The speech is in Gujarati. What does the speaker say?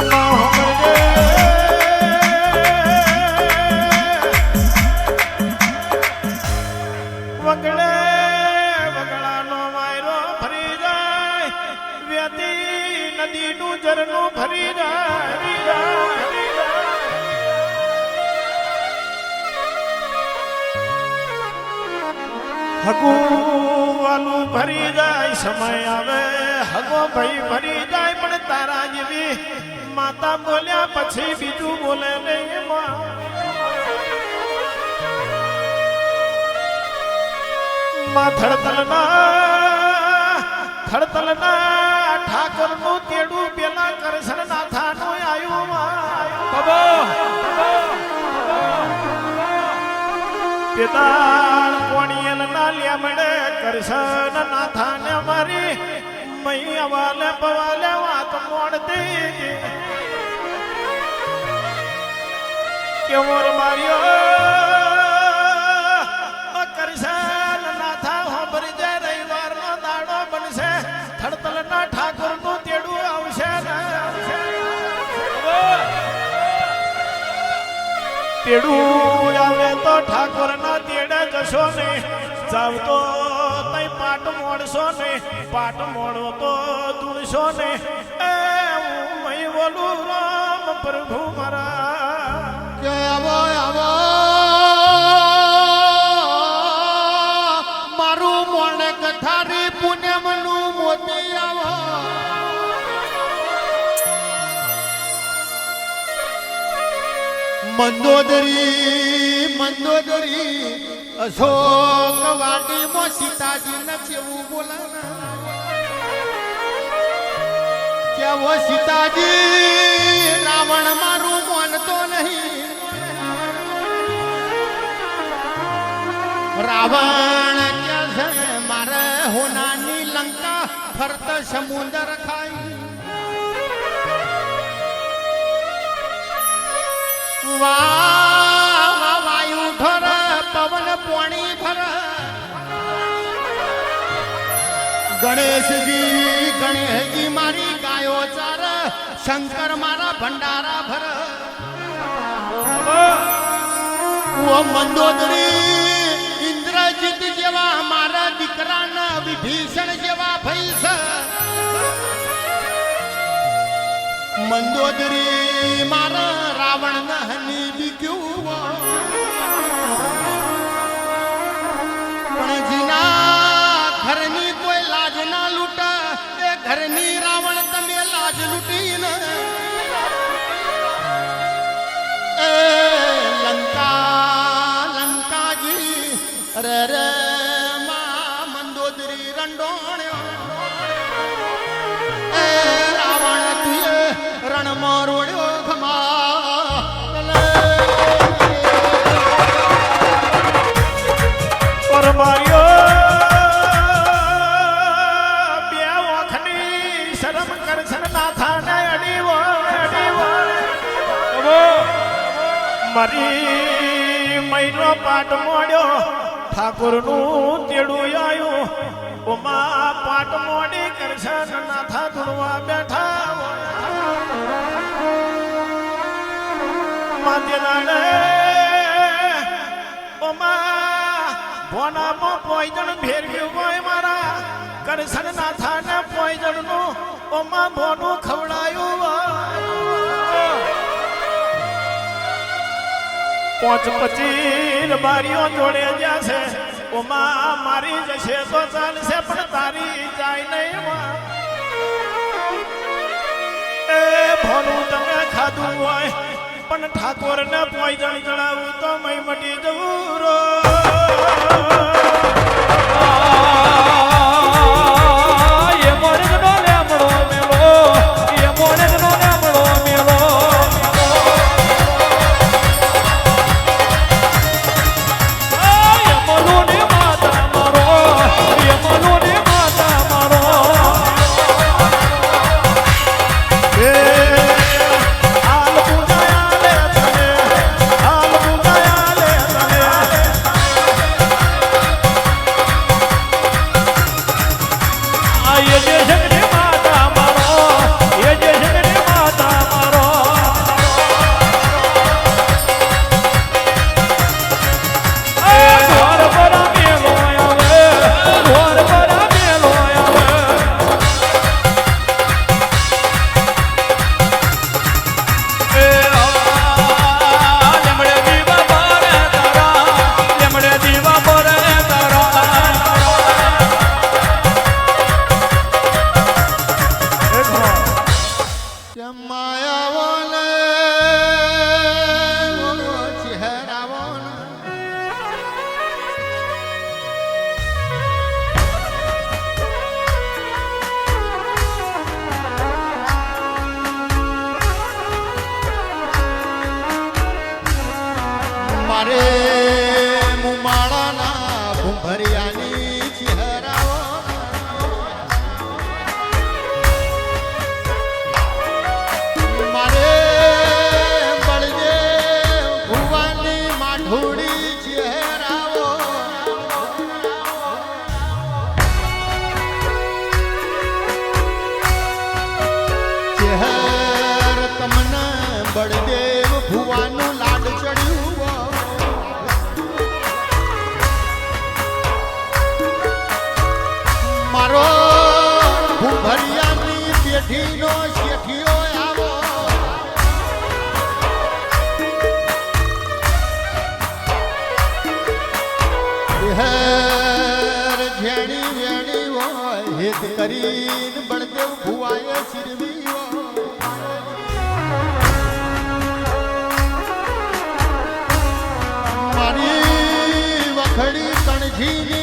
જાય. ભરી જાય સમય આવે હગો ભાઈ ભરી જાય પણ તારા જેવી માતા બોલ્યા પછી બીજું બોલે નહીં માં થડતલના થડતલના થડતલના ઠાકોરનું તેડું પેલા કરશન નાથા નું આવ્યું પેદાળ કોણિયલ ના લેમડે કરશન નાથાને મારી મૈયા વાલે પવાલે વાત મોડતી કેવો માર્યો. કરશન નાથા હોંભરી જાય રવિવાર નો બનશે. થડતલ ના તેડું આવશે તેડું આવે તો ઠાકોર ના તેડે જશો ને. જાવ તો તઈ પાટ મોડશો ને. પાટ મોડો તો ધૂળશો ને. એ હું બોલું, રામ પ્રભુ મારા. કે આવો આવો મારું મોણે કથારી પુણ્યમનું મોતી આવો. મંદોદરી મંદોદરી, અશોક વાટીમાં સીતાજી ને કેવું બોલાના કેવો સીતાજી? ફરત સમુદર ખાઈ. વાયુ ઠર પવન પોણી ભર. ગણેશજી ગણેશજી મારી ગાયો ચાર, શંકર મારા ભંડારા ભર. મંદોદરી, ઇન્દ્રજીત જેવા મારા દીકરાના વિભીષણ જેવા ભાઈ મંદોદરી મારા રાવણ હની બીક્યું મારી મહિનો પાટ મોડ્યો. ઠાકોરનું તેડું આવ્યું ઉમા પાટ મોડી કરશન નાથા ધૂળવા બેઠા માધ્યનાને ઉમા, ભોનામાં પોઈજણ ભેરવ્યું હોય મારા. કરશન નાથાને પોઈજણનું ઉમા ભોનું ખવડાયું હોય. પોચ પચીર બારીઓ જોડે જશે ઉમા મારી જશે તો ચાલશે, પણ તારી જાય નહીં. એ ભોનું તમે ખાધું હોય, પણ ઠાકોર ને પોઈજણ જણાવું તો મય મટી જવું રો મારે મુમાળાના ભૂંભરિયાની ચહેરાઓ. મારે બળદે ભુવાની માઢોડી ચહેરાઓ. ચહેર તમને બળદેવ પેઢીનો શેઠિયો આવો. હેર ઝેણી વેણી હોય, હેત કરીને બળદેવ ભુવાએ શિરવી મારી વખડી કણજીની